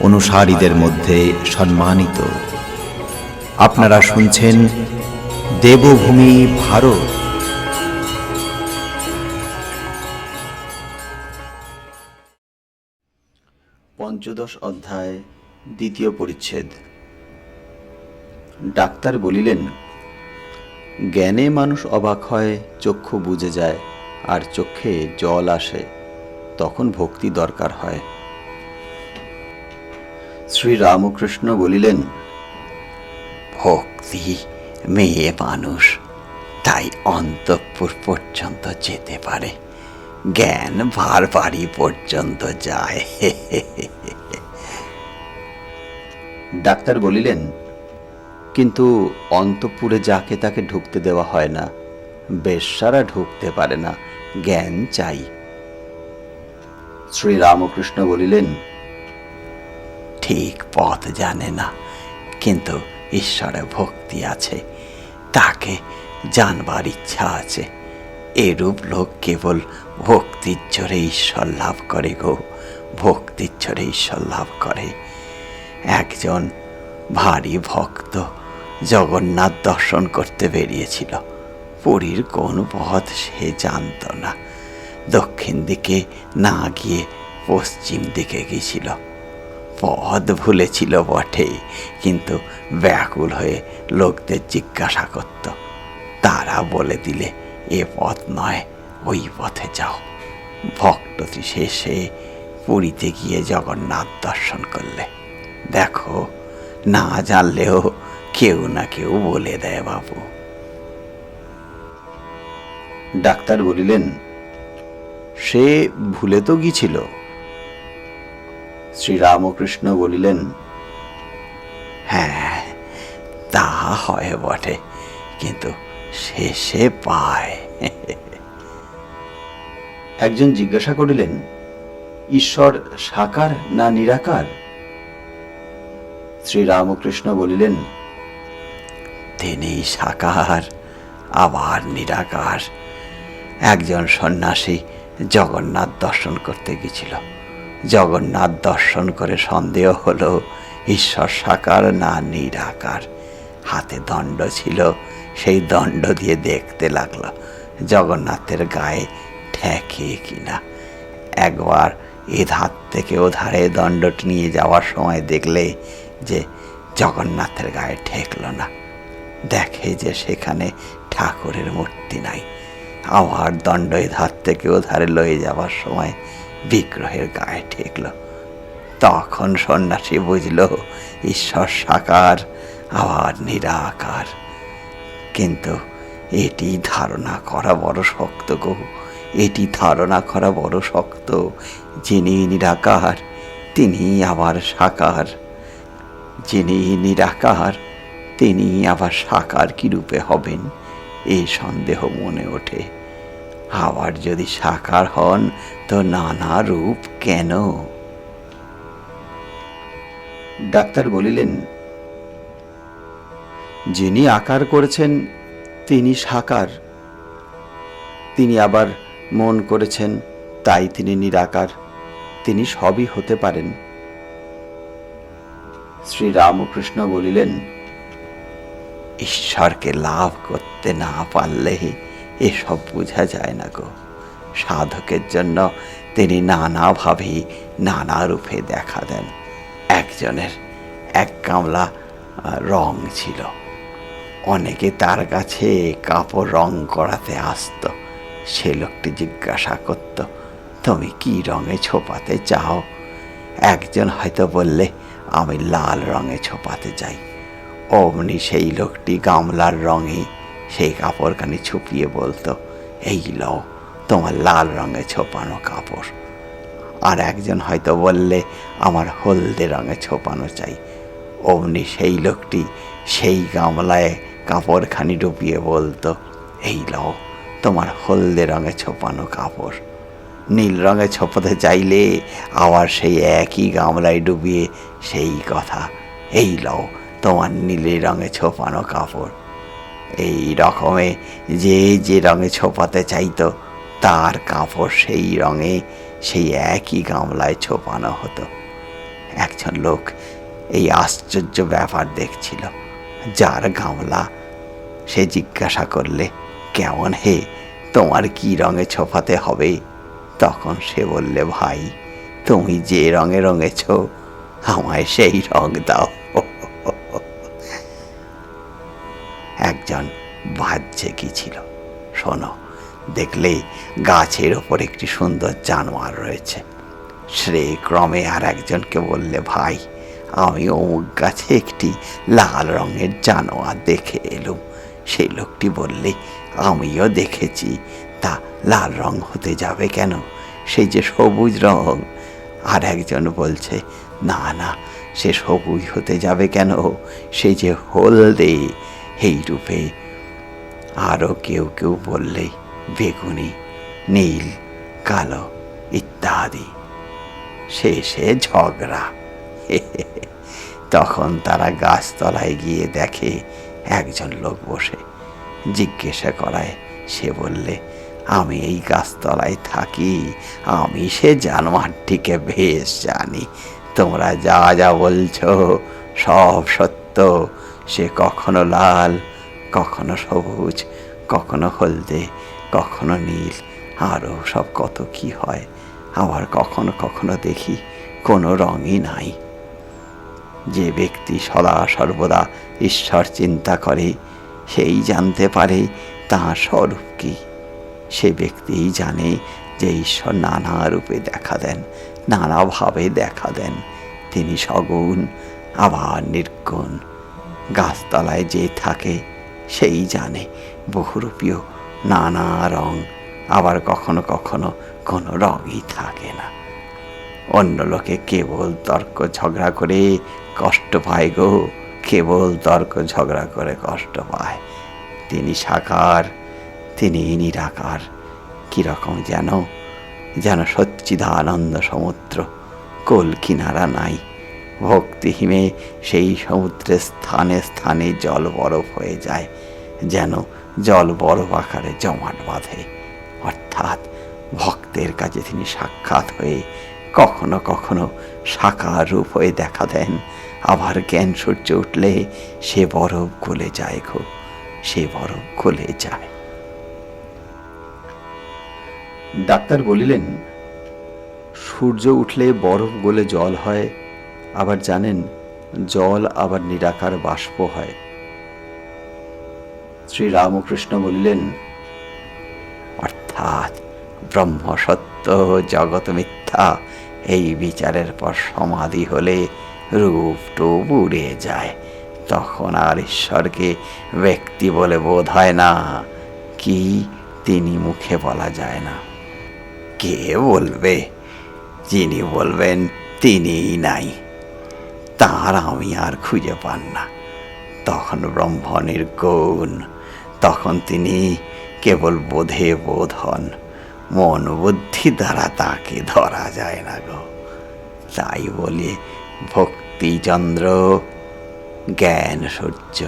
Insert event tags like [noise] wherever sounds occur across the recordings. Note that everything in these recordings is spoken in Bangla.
অনুসারীদের মধ্যে সম্মানিত। আপনারা শুনছেন দেবভূমি ভারত। পঞ্চদশ অধ্যায়, দ্বিতীয় পরিচ্ছেদ। ডাক্তার বলিলেন, জ্ঞানে মানুষ অবাক হয়, চক্ষু বুঝে যায়, আর চোখে জল আসে, তখন ভক্তি দরকার হয়। শ্রী রামকৃষ্ণ বলিলেন, ভক্তি মেয়ে মানুষ, তাই অন্তঃপুর পর্যন্ত যেতে পারে। জ্ঞান ভার বাড়ি পর্যন্ত যায়। ডাক্তার বলিলেন, কিন্তু অন্তপুরে যাকে তাকে ঢুকতে দেওয়া হয় না, বেশ্যারা ঢুকতে পারে না, জ্ঞান চাই। শ্রী রামকৃষ্ণ বলিলেন ঠিক পথ জানে না। কিন্তু ঈশ্বরে ভক্তি আছে। তাকে জানবার ইচ্ছা আছে। এরূপ লোক কেবল ভক্তির জোরে ঈশ্বর লাভ করে গো। ভক্তির জোরে ঈশ্বর লাভ করে। একজন ভারী ভক্ত জগন্নাথ দর্শন করতে বেরিয়েছিল। পুরীর কোন পথ সে জানত না। দক্ষিণ দিকে না গিয়ে পশ্চিম দিকে গেছিল। পথ ভুলেছিল বটে কিন্তু ব্যাকুল হয়ে লোকদের জিজ্ঞাসা করত, তারা বলে দিলে এ পথ নয়, ওই পথে যাও। ভক্তটি শেষে পুরীতে গিয়ে জগন্নাথ দর্শন করলে। দেখো, না জানলেও কেউ না কেউ বলে দেয় বাবু ডাক্তার বলিলেন, সে ভুলে তো গিয়েছিল? শ্রী রামকৃষ্ণ বলিলেন হ্যাঁ তা হয় বটে, কিন্তু শেষে পায়। একজন জিজ্ঞাসা করিলেন, ঈশ্বর সাকার না নিরাকার? শ্রী রামকৃষ্ণ বলিলেন, তিনি সাকার, আবার নিরাকার। একজন সন্ন্যাসী জগন্নাথ দর্শন করতে গেছিল জগন্নাথ দর্শন করে সন্দেহ হলো, ঈশ্বর সাকার না নিরাকার। হাতে দণ্ড ছিল, সেই দণ্ড দিয়ে দেখতে লাগল, জগন্নাথের গায়ে ঠেকে কিনা। একবার এ ধার থেকে ও ধারে দণ্ডটি নিয়ে যাওয়ার সময় দেখলে যে জগন্নাথের গায়ে ঠেকলো না। দেখে যে সেখানে ঠাকুরের মূর্তি নাই। আবার দণ্ড এ ধার থেকে ও ধারে লয়ে যাওয়ার সময় বিগ্রহের গায়ে ঠেকল। তখন সন্ন্যাসী বুঝল, ঈশ্বর সাকার, আবার নিরাকার। কিন্তু এটি ধারণা করা বড় শক্ত গো। এটি ধারণা করা বড় শক্ত। যিনি নিরাকার, তিনি আবার সাকার। যিনি নিরাকার, তিনি আবার সাকার কি রূপে হবেন এই সন্দেহ মনে ওঠে। আবার যদি সাকার হন, তো নানা রূপ কেন? ডাক্তার বলিলেন, যিনি আকার করেছেন, তিনি সাকার। তিনি আবার মন করেছেন, তাই তিনি নিরাকার। তিনি সবই হতে পারেন। শ্রী রামকৃষ্ণ বলিলেন, ঈশ্বরকে লাভ করতে না পারলে এসব বোঝা যায় না গো। সাধকের জন্য তিনি নানাভাবেই নানা রূপে দেখা দেন। একজনের এক আহ, রং ছিল। অনেকে তার কাছে কাপড় রং করাতে আসতো। সে লোকটি জিজ্ঞাসা করত তুমি কি রঙে ছোপাতে চাও? একজন হয়তো বললে আমি লাল রঙে ছোপাতে চাই। অমনি সেই লোকটি গামলার রঙে সেই কাপড়খানি ছুপিয়ে বলতো, এই লও, তোমার লাল রঙে ছোপানো কাপড়। আর একজন হয়তো বললে, আমার হলদে রঙে ছোপানো চাই। অমনি সেই লোকটি সেই গামলায় কাপড়খানি ডুবিয়ে বলতো, এই লও, তোমার হলদে রঙে ছোপানো কাপড়। নীল রঙে ছোপাতে চাইলে আবার সেই একই গামলায় ডুবিয়ে সেই কথা, এই লও, তোমার নীলে রঙে ছোপানো কাপড়। এই রকমে যে যে রঙে ছোপাতে চাইতো, তার কাপড় সেই রঙে, সেই একই গামলায় ছোপানো হতো। একজন লোক এই আশ্চর্য ব্যাপার দেখছিল। যার গামলা সে জিজ্ঞাসা করলে, কেমন হে, তোমার কি রঙে ছোপাতে হবে? তখন সে বললে, ভাই, তুমি যে রঙে রঙেছ, আমায় সেই রং দাও। বাহ্যে কি ছিল? শোনো, দেখলে গাছের ওপর একটি সুন্দর জানোয়ার রয়েছে। সে ক্রমে আর একজনকে বললে, ভাই, আমি অমুক গাছে একটি লাল রঙের জানোয়ার দেখে এলুম। সেই লোকটি বললে, আমিও দেখেছি। তা লাল রং হতে যাবে কেন? সেই যে সবুজ রং আর একজন বলছে, না না, সে সবুজ হতে যাবে কেন? সে যে হলদে এই রূপে আরও কেউ কেউ বললে বেগুনি, নীল, কালো ইত্যাদি। শেষে ঝগড়া। তখন তারা গাছতলায় গিয়ে দেখে একজন লোক বসে। জিজ্ঞাসা করায়, সে বললে, আমি এই গাছতলায় থাকি, আমি সে জানোয়ারটিকে বেশ জানি। তোমরা যা যা বলছো সব সত্য। সে কখনো লাল কখনো সবুজ, কখনো হলদে, কখনো নীল আরও সব কত কি হয়, আবার কখনো কখনো দেখি কোনো রঙই নাই। যে ব্যক্তি সদা সর্বদা ঈশ্বর চিন্তা করে, সেই জানতে পারে তাঁর স্বরূপ কি। সে ব্যক্তিই জানে যে ঈশ্বর নানা রূপে দেখা দেন নানাভাবে দেখা দেন। তিনি সগুণ, আবার নির্গুণ। গাছতলায় যে থাকে সেই জানে। বহুরূপীয় নানা রং, আবার কখনো কখনো কোনো রঙই থাকে না। অন্য লোকে কেবল তর্ক ঝগড়া করে কষ্ট পায় গো, কেবল তর্ক ঝগড়া করে কষ্ট পায়। তিনি সাকার, তিনি নিরাকার। কীরকম যেন যেন সচ্চিদানন্দ সমুদ্র, কোল কিনারা নাই। ভক্তিহীনে সেই সমুদ্রের স্থানে স্থানে জল বরফ হয়ে যায়, যেন জল বরফ আকারে জমাট বাঁধে। অর্থাৎ ভক্তের কাছে তিনি সাক্ষাৎ হয়ে কখনো কখনো সাকার রূপ হয়ে দেখা দেন। আবার জ্ঞান সূর্য উঠলে সে বরফ গলে যায় গো, সে বরফ গলে যায়। ডাক্তার বলিলেন, সূর্য উঠলে বরফ গলে জল হয় আবার জানেন, জল আবার নিরাকার বাষ্প হয়। শ্রী রামকৃষ্ণ বলিলেন, অর্থাৎ ব্রহ্ম সত্য, জগৎ মিথ্যা, এই বিচারের পর সমাধি হলে রূপ টুপ উড়ে যায়। তখন আর ঈশ্বরকে ব্যক্তি বলে বোধ হয় না। কি তিনি মুখে বলা যায় না। কে বলবে? যিনি বলবেন, তিনিই নাই। তার আমি আর খুঁজে পান না। তখন ব্রহ্ম নির্গুণ তখন তিনি কেবল বোধে বোধ হন। মন বুদ্ধি দ্বারা তাকে ধরা যায় না গো। তাই বলে ভক্তিচন্দ্র, জ্ঞান সূর্য,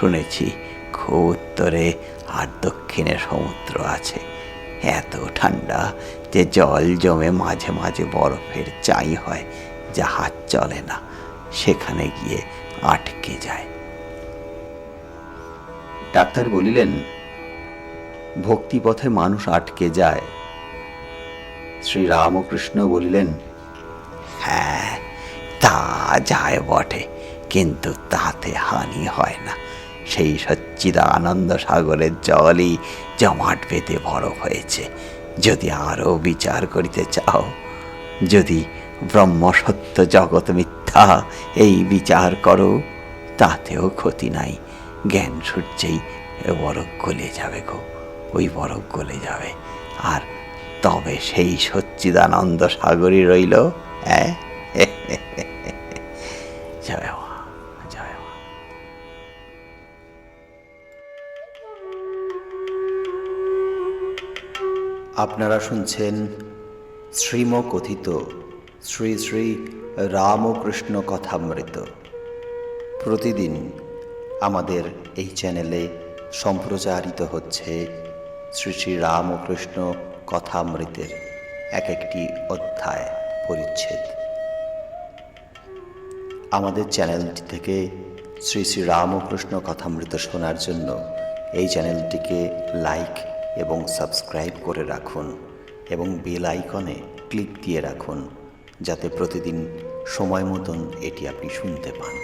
শুনেছি খুব উত্তরে আর দক্ষিণে সমুদ্র আছে। এত ঠান্ডা যে জল জমে মাঝে মাঝে বরফের চাই হয়। জাহাজ চলে না, সেখানে গিয়ে আটকে যায়। ডাক্তার বলিলেন, ভক্তিপথে মানুষ আটকে যায়। শ্রী রামকৃষ্ণ বলিলেন হ্যাঁ তা যায় বটে, কিন্তু তাতে হানি হয় না। সেই সচ্চিদা আনন্দ সাগরের জলই জমাট বেঁধে বড় হয়েছে। যদি আরও বিচার করিতে চাও, যদি ব্রহ্ম সত্য জগৎ মিথ্যা এই বিচার করো, তাতেও ক্ষতি নাই। জ্ঞান সূর্যেই বরফ গলে যাবে গো, ওই বরফ গলে যাবে। আর তবে সেই সচ্চিদানন্দ সাগরই রইল হ্যাঁ [laughs] আপনারা শুনছেন শ্রীম কথিত শ্রী শ্রী রামকৃষ্ণ কথামৃত। প্রতিদিন আমাদের এই চ্যানেলে সম্প্রচারিত হচ্ছে শ্রী শ্রী রামকৃষ্ণ কথামৃতের এক একটি অধ্যায় পরিচ্ছেদ। আমাদের চ্যানেলটি থেকে শ্রী শ্রী রামকৃষ্ণ কথামৃত শোনার জন্য এই চ্যানেলটিকে লাইক এবং সাবস্ক্রাইব করে রাখুন এবং বেল আইকনে ক্লিক দিয়ে রাখুন। যাতে প্রতিদিন সময় মতন এটি আপনি শুনতে পান।